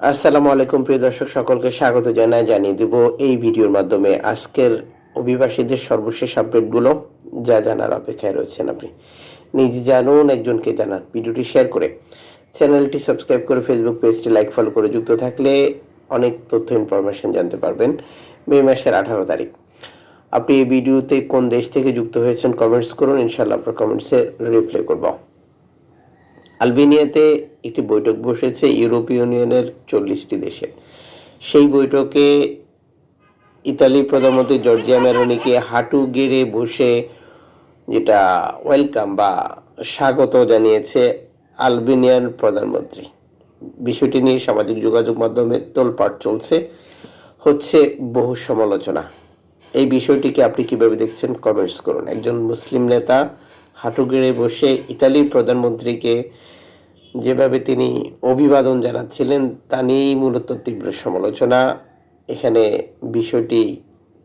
আসসালামু আলাইকুম, প্রিয় দর্শক, সকলকে স্বাগত জানাই, জানিয়ে দিব এই ভিডিওর মাধ্যমে আজকের অভিবাসীদের সর্বশেষ আপডেটগুলো, যা জানার অপেক্ষায় রয়েছেন আপনি। নিজে জানুন, একজনকে জানান ভিডিওটি শেয়ার করে। চ্যানেলটি সাবস্ক্রাইব করে ফেসবুক পেজটি লাইক, ফলো করে যুক্ত থাকলে অনেক তথ্য, ইনফরমেশন জানতে পারবেন মে মাসের আঠারো তারিখ। আপনি এই ভিডিওতে কোন দেশ থেকে যুক্ত হয়েছেন, কমেন্টস করুন ইনশাল্লাহ আপনার কমেন্টসে রিপ্লাই করব। আলবেনিয়াতে একটি বৈঠক বসেছে ইউরোপীয় ইউনিয়নের চল্লিশটি দেশে। সেই বৈঠকে ইতালি প্রধানমন্ত্রী জর্জিয়া মেরোনিকে হাঁটু গেড়ে বসে যেটা ওয়েলকাম বা স্বাগত জানিয়েছে আলবেনিয়ান প্রধানমন্ত্রী। বিষয়টি নিয়ে সামাজিক যোগাযোগ মাধ্যমে তোলপাট চলছে, হচ্ছে বহু সমালোচনা। এই বিষয়টিকে আপনি কীভাবে দেখছেন কমেন্টস করুন। একজন মুসলিম নেতা হাঁটু গেড়ে বসে ইতালির প্রধানমন্ত্রীকে যেভাবে তিনি অভিবাদন জানাচ্ছিলেন, তা নিয়েই মূলত তীব্র সমালোচনা। এখানে বিষয়টি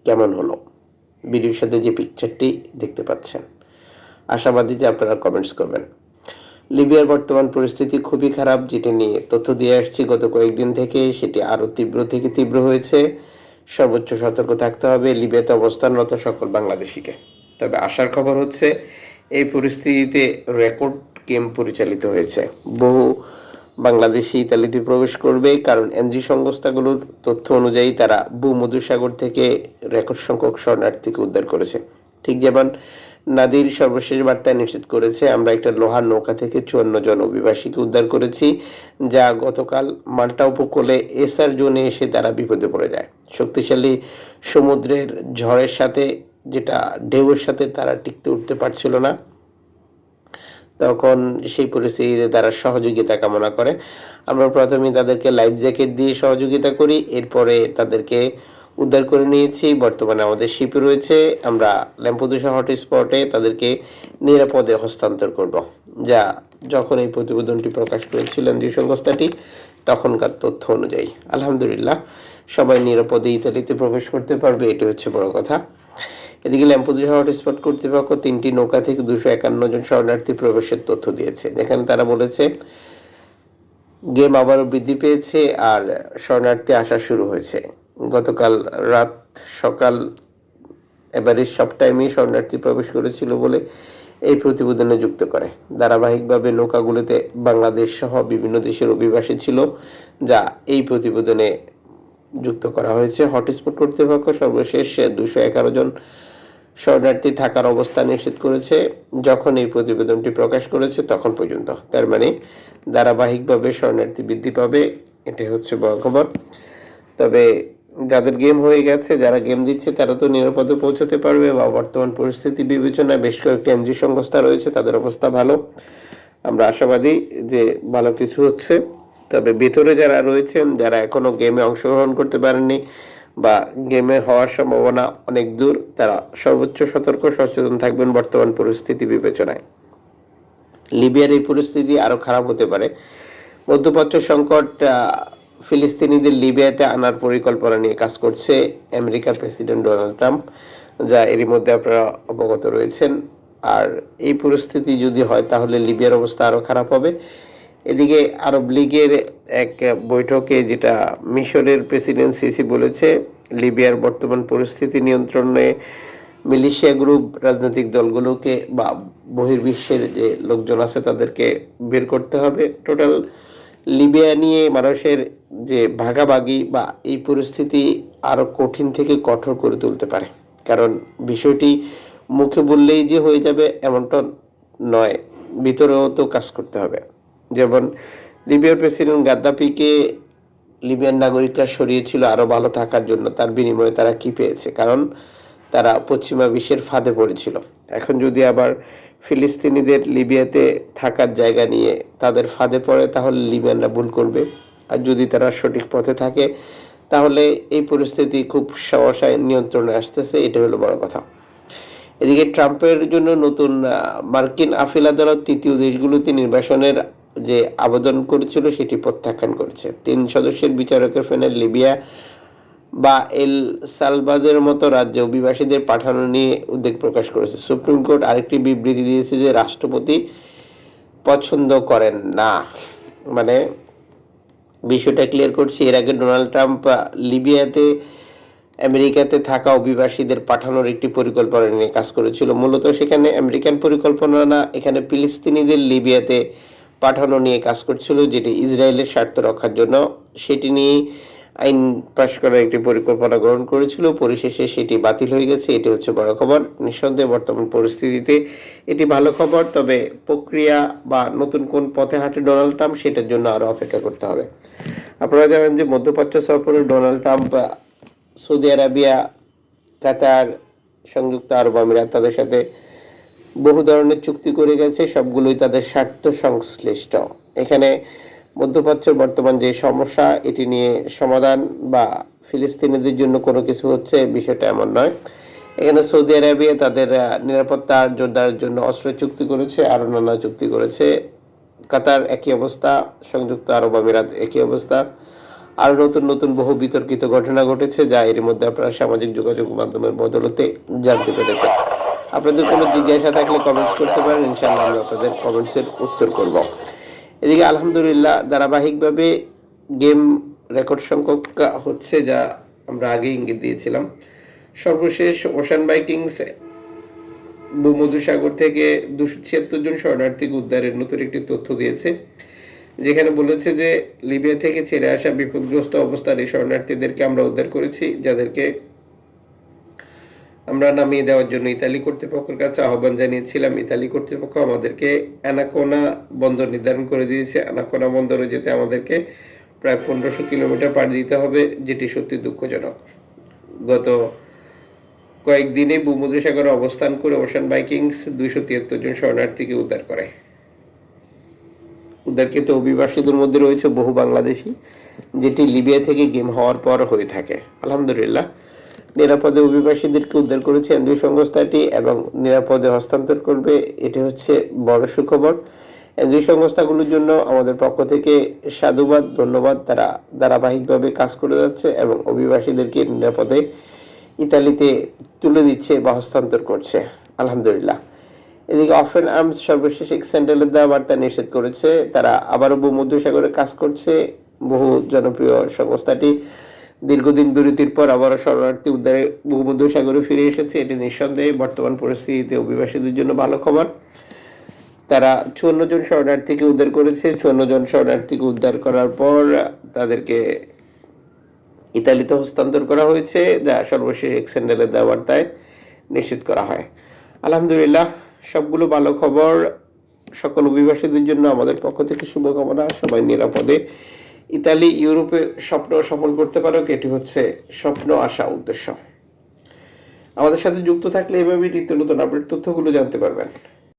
কেমন হলো? ভিডিওর সাথে যে পিকচারটি দেখতে পাচ্ছেন। আশাবাদী যে আপনারা কমেন্টস করবেন। লিবিয়ার বর্তমান পরিস্থিতি খুবই খারাপ, যেটি নিয়ে তথ্য দিয়ে আসছি। গত কয়েকদিন থেকে সেটি আরও তীব্র থেকে তীব্র হয়েছে। সর্বোচ্চ সতর্ক থাকতে হবে লিবিয়াতে অবস্থানরত সকল বাংলাদেশিকে। তবে আশার খবর হচ্ছে, এই পরিস্থিতিতে রেকর্ড গেম পরিচালিত হয়েছে। বহু বাংলাদেশি ইতালিতে প্রবেশ করবে, কারণ এনজি সংস্থাগুলোর তথ্য অনুযায়ী তারা ভূমধুসাগর থেকে রেকর্ড সংখ্যক শরণার্থীকে উদ্ধার করেছে। ঠিক যেমন নাদির সর্বশেষ বার্তায় নিশ্চিত করেছে, আমরা একটা লোহার নৌকা থেকে চুয়ান্ন জন অভিবাসীকে উদ্ধার করেছি, যা গতকাল মাল্টা উপকূলে এসআর জোনে এসে তারা বিপদে পড়ে যায়। শক্তিশালী সমুদ্রের ঝড়ের সাথে, যেটা ঢেউয়ের সাথে তারা টিকতে উঠতে পারছিল না। তখন সেই পরিস্থিতিতে তারা সহযোগিতা কামনা করে। আমরা প্রথমে তাদেরকে লাইফ জ্যাকেট দিয়ে সহযোগিতা করি, এরপরে তাদেরকে উদ্ধার করে নিয়েছি। বর্তমানে আমাদের শিপে রয়েছে। আমরা ল্যাম্পুদুসা হটস্পটে তাদেরকে নিরাপদে হস্তান্তর করব। যা যখন এই প্রতিবেদনটি প্রকাশ করেছিলেন যে সংস্থাটি, তখনকার তথ্য অনুযায়ী। আলহামদুলিল্লাহ, সবাই নিরাপদে ইতালিতে প্রবেশ করতে পারবে এটি হচ্ছে বড় কথা। এদিকে ল্যাম্পুদুসা হটস্পট কর্তৃপক্ষ তিনটি নৌকা থেকে দুশো একান্ন জন শরণার্থী প্রবেশের তথ্য দিয়েছে। যেখানে তারা বলেছে, গেম আবারও বৃদ্ধি পেয়েছে আর শরণার্থী আসা শুরু হয়েছে। গতকাল রাত সকাল এবারে সব টাইমেই শরণার্থী প্রবেশ করেছিল বলে এই প্রতিবেদনে যুক্ত করে। ধারাবাহিকভাবে নৌকাগুলোতে বাংলাদেশ সহ বিভিন্ন দেশের অভিবাসী ছিল, যা এই প্রতিবেদনে যুক্ত করা হয়েছে। হটস্পট কর্তৃপক্ষ সর্বশেষ দুশো এগারো জন শরণার্থী থাকার অবস্থা নিশ্চিত করেছে। যখন এই প্রতিবেদনটি প্রকাশ করেছে, তখন পর্যন্ত। তার মানে ধারাবাহিকভাবে শরণার্থী বৃদ্ধি পাবে, এটাই হচ্ছে বড় খবর। তবে যাদের গেম হয়ে গেছে, যারা গেম দিচ্ছে, তারা তো নিরাপদে পৌঁছতে পারবে বা বর্তমান পরিস্থিতি বিবেচনায় বেশ কয়েকটি এনজি সংস্থা রয়েছে, তাদের অবস্থা ভালো। আমরা আশাবাদী যে ভালো কিছু হচ্ছে। তবে ভিতরে যারা রয়েছেন, যারা এখনও গেমে অংশগ্রহণ করতে পারেননি বা গেমে হওয়ার সম্ভাবনা অনেক দূর, তারা সর্বোচ্চ সতর্ক সচেতন থাকবেন বর্তমান পরিস্থিতি বিবেচনায়। লিবিয়ার এই পরিস্থিতি আরও খারাপ হতে পারে। মধ্যপ্রাচ্য সংকট ফিলিস্তিনিদের লিবিয়াতে আনার পরিকল্পনা নিয়ে কাজ করছে আমেরিকার প্রেসিডেন্ট ডোনাল্ড ট্রাম্প, যা এরই মধ্যে আপনারা অবগত রয়েছেন। আর এই পরিস্থিতি যদি হয়, তাহলে লিবিয়ার অবস্থা আরও খারাপ হবে। এদিকে আরব লীগের এক বৈঠকে যেটা মিশরের প্রেসিডেন্ট সিসি বলেছে, লিবিয়ার বর্তমান পরিস্থিতি নিয়ন্ত্রণে মিলিশিয়া গ্রুপ রাজনৈতিক দলগুলোকে বা বহির্বিশ্বের যে লোকজন আছে তাদেরকে বের করতে হবে। টোটাল লিবিয়া নিয়ে মানুষের যে ভাগাভাগি বা এই পরিস্থিতি আরও কঠিন থেকে কঠোর করে তুলতে পারে। কারণ বিষয়টি মুখে বললেই যে হয়ে যাবে এমনটা নয়, ভিতরেও তো কাজ করতে হবে। যেমন লিবিয়ার প্রেসিডেন্ট গাদ্দাফিকে লিবিয়ান নাগরিকরা সরিয়েছিল আরও ভালো থাকার জন্য, তার বিনিময়ে তারা কি পেয়েছে? কারণ তারা পশ্চিমা বিশ্বের ফাঁদে পড়েছিল। এখন যদি আবার ফিলিস্তিনিদের লিবিয়াতে থাকার জায়গা নিয়ে তাদের ফাঁদে পড়ে, তাহলে লিবিয়ানরা ভুল করবে। আর যদি তারা সঠিক পথে থাকে, তাহলে এই পরিস্থিতি খুব সহসায় নিয়ন্ত্রণে আসতেছে এটা হলো বড় কথা। এদিকে ট্রাম্পের জন্য নতুন মার্কিন আফিল আদালত তৃতীয় দেশগুলোতে নির্বাসনের যে আবেদন করেছিল সেটি প্রত্যাখ্যান করেছে। তিন সদস্যের বিচারকের প্যানেল লিবিয়া বা এল সালবাদের মতো রাজ্যে অভিবাসীদের পাঠানো নিয়ে উদ্বেগ প্রকাশ করেছে। সুপ্রিম কোর্ট আরেকটি বিবৃতি দিয়েছে যে রাষ্ট্রপতি পছন্দ করেন না। মানে বিষয়টা ক্লিয়ার করছি, এর আগে ডোনাল্ড ট্রাম্প লিবিয়াতে, আমেরিকাতে থাকা অভিবাসীদের পাঠানোর একটি পরিকল্পনা নিয়ে কাজ করেছিল। মূলত সেখানে আমেরিকান পরিকল্পনা না, এখানে ফিলিস্তিনিদের লিবিয়াতে পাঠানো নিয়ে কাজ করছিল, যেটি ইসরায়েলের স্বার্থ রক্ষার জন্য। সেটি নিয়ে আইন পাশ করার একটি পরিকল্পনা গ্রহণ করেছিল। পরিশেষে সেটি বাতিল হয়ে গেছে। এটি হচ্ছে বড় খবর। নিঃসন্দেহে বর্তমান পরিস্থিতিতে এটি ভালো খবর, তবে প্রক্রিয়া বা নতুন কোন পথে হাঁটে ডোনাল্ড ট্রাম্প সেটার জন্য আরও অপেক্ষা করতে হবে। আপনারা জানেন যে মধ্যপ্রাচ্য সফরে Donald Trump, Saudi Arabia, Qatar, সংযুক্ত আরব আমিরাত তাদের সাথে বহু ধরনের চুক্তি করে গেছে, সবগুলোই তাদের স্বার্থ সংশ্লিষ্ট। এখানে মধ্যপ্রাচ্যের বর্তমান যে সমস্যা, এটি নিয়ে সমাধান বা ফিলিস্তিনিদের জন্য কোনো কিছু হচ্ছে বিষয়টা এমন নয়। এখানে সৌদি আরবিয়া তাদের নিরাপত্তা জোরদারের জন্য অস্ত্র চুক্তি করেছে, আরও নানা চুক্তি করেছে। কাতার একই অবস্থা, সংযুক্ত আরব আমিরাত একই অবস্থা। আর নতুন নতুন বহু বিতর্কিত ঘটনা ঘটেছে, যা এর মধ্যে আপনারা সামাজিক যোগাযোগ মাধ্যমের বদলতে জানতে পেরেছেন। আপনাদের কোনো জিজ্ঞাসা থাকলে কমেন্টস করতে পারেন, ইনশাআল্লাহ আমি আপনাদের কমেন্টসের উত্তর করব। এদিকে আলহামদুলিল্লাহ, ধারাবাহিকভাবে গেম রেকর্ড সংখ্যক হচ্ছে যা আমরা আগে ইঙ্গিত দিয়েছিলাম। সর্বশেষ ওশান বাইকিংস ভূমধুসাগর থেকে দুশো ছিয়াত্তর জন শরণার্থীকে উদ্ধারের নতুন একটি তথ্য দিয়েছে। যেখানে বলেছে যে, লিবিয়া থেকে ছেড়ে আসা বিপদগ্রস্ত অবস্থার এই শরণার্থীদেরকে আমরা উদ্ধার করেছি, যাদেরকে আমরা নামিয়ে দেওয়ার জন্য ইতালি কর্তৃপক্ষের কাছে আহ্বান জানিয়েছিলাম। ইতালি কর্তৃপক্ষ আমাদেরকে অ্যানাকোনা বন্দর নির্ধারণ করে দিয়েছে। অ্যানাকোনা বন্দরে যেতে আমাদেরকে প্রায় পনেরোশো কিলোমিটার পাড়ি দিতে হবে, যেটি সত্যি দুঃখজনক। গত কয়েকদিনে ভূমধ্যসাগরে অবস্থান করে ওশান বাইকিংস দুইশো তিয়াত্তর জন শরণার্থীকে উদ্ধার করে। উদ্ধারকৃত অভিবাসীদের মধ্যে রয়েছে বহু বাংলাদেশি, যেটি লিবিয়া থেকে গেম হওয়ার পর হয়ে থাকে। আলহামদুলিল্লাহ। নিরাপদে অভিবাসীদেরকে উদ্ধার করেছে এনজিও সংস্থাটি এবং নিরাপদে হস্তান্তর করবে, এটি হচ্ছে বড় সুখবর। এনজিও সংস্থাগুলোর জন্য আমাদের পক্ষ থেকে সাধুবাদ, ধন্যবাদ। তারা ধারাবাহিকভাবে কাজ করে যাচ্ছে এবং অভিবাসীদেরকে নিরাপদে ইতালিতে তুলে দিচ্ছে বা হস্তান্তর করছে। আলহামদুলিল্লাহ। এদিকে অফেন আর্মস সর্বশেষ এক স্যান্ডেলের দেওয়া বার্তা নিষেধ করেছে। তারা আবারও ভূমধ্যসাগরে কাজ করছে। বহু জনপ্রিয় সংস্থাটি দীর্ঘদিন বিরতির পর আবারও শরণার্থী উদ্ধারে ভূমধ্যসাগরে ফিরে এসেছে, এটি নিঃসন্দেহে বর্তমান পরিস্থিতিতে অভিবাসীদের জন্য ভালো খবর। তারা চুয়ান্ন জন শরণার্থীকে উদ্ধার করেছে। চুয়ান্ন জন শরণার্থীকে উদ্ধার করার পর তাদেরকে ইতালিতে হস্তান্তর করা হয়েছে, যা সর্বশেষ এক স্যান্ডেলের দেওয়া বার্তায় নিশ্চিত করা হয়। আলহামদুলিল্লাহ, সবগুলো ভালো খবর সকল অভিবাসীদের জন্য আমাদের পক্ষ থেকে শুভকামনা। সবাই নিরাপদে ইতালি, ইউরোপে স্বপ্ন সফল করতে পারো এটি হচ্ছে স্বপ্ন আসা উদ্দেশ্য। আমাদের সাথে যুক্ত থাকলে এভাবেই নিত্য নতুন আপডেট তথ্যগুলো জানতে পারবেন।